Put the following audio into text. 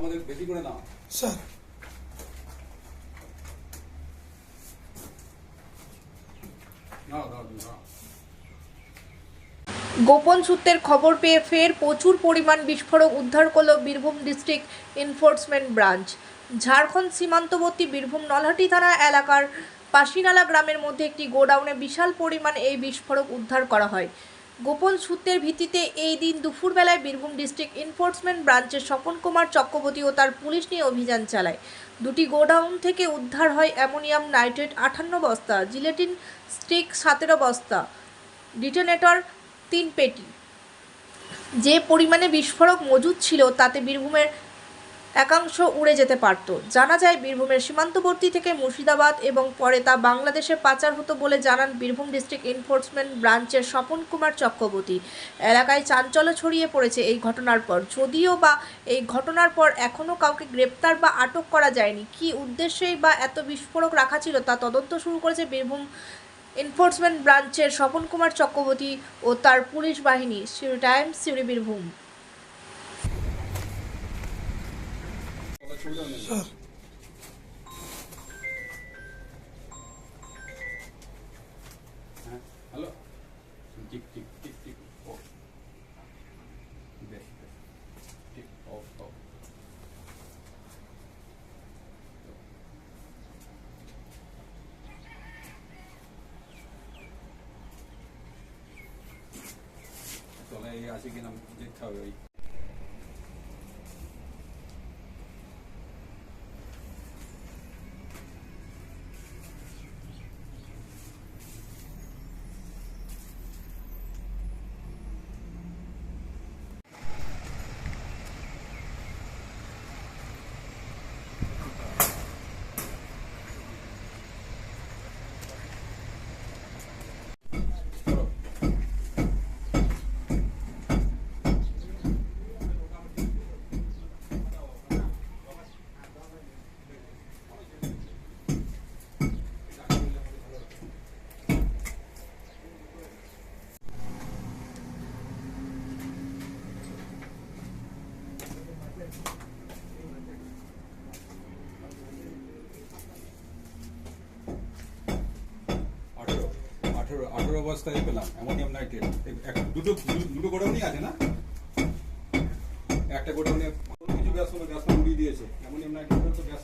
আমাদের বেশি করে নাও। স্যার। নাও দাও গোপন সূত্রের খবর পেয়ে ফের প্রচুর পরিমাণ বিস্ফোরক উদ্ধার করল Birbhum district enforcement branch. Jharkhand সীমান্তবর্তী বীরভূম নলহাটি থানা এলাকার পাশিনালা গ্রামের মধ্যে একটি গোডাউনে বিশাল পরিমাণ এই বিস্ফোরক উদ্ধার করা হয়। গোপন সূত্রের ভিত্তিতে এই দিন দুপুরবেলায় বীরভূম ডিস্ট্রিক্ট এনফোর্সমেন্ট ব্রাঞ্চের স্বপন কুমার চক্রবর্তী ও তার পুলিশ নিয়ে অভিযান চালায়। দুটি গোডাউন থেকে উদ্ধার হয় অ্যামোনিয়াম নাইট্রেট আঠান্ন বস্তা, জিলেটিন স্টিক সতেরো বস্তা, ডিটোনেটর তিন পেটি। যে পরিমাণে বিস্ফোরক মজুদ ছিল, তাতে বীরভূমের একাংশ উড়ে যেতে পারত। জানা যায়, বীরভূমের সীমান্তবর্তী থেকে মুর্শিদাবাদ এবং পরে তা বাংলাদেশে পাচার হতো বলে জানান বীরভূম ডিস্ট্রিক্ট এনফোর্সমেন্ট ব্রাঞ্চের স্বপন কুমার চক্রবর্তী। এলাকায় চাঞ্চল্য ছড়িয়ে পড়েছে এই ঘটনার পর। যদিও বা এই ঘটনার পর এখনও কাউকে গ্রেপ্তার বা আটক করা যায়নি, কী উদ্দেশ্যেই বা এত বিস্ফোরক রাখা ছিল তা তদন্ত শুরু করেছে বীরভূম এনফোর্সমেন্ট ব্রাঞ্চের স্বপন কুমার চক্রবর্তী ও তার পুলিশ বাহিনী। Suri Times, Suri Birbhum. ওটা ছবিটা নেই স্যার হ্যাঁ hello tick tick tick tick ও বেশ বেশ ঠিক ও ও চলে এই আছে কিনা দেখতে হবে আঠেরো বস্তায় পেলাম, অ্যামোনিয়াম নাইট্রেট। দুটো দুটো গোডাউনই আছে না? একটা গোডাউনে কিছু গ্যাস হলো, গ্যাস উড়িয়ে দিয়েছে। অ্যামোনিয়াম নাইট্রেট তো গ্যাস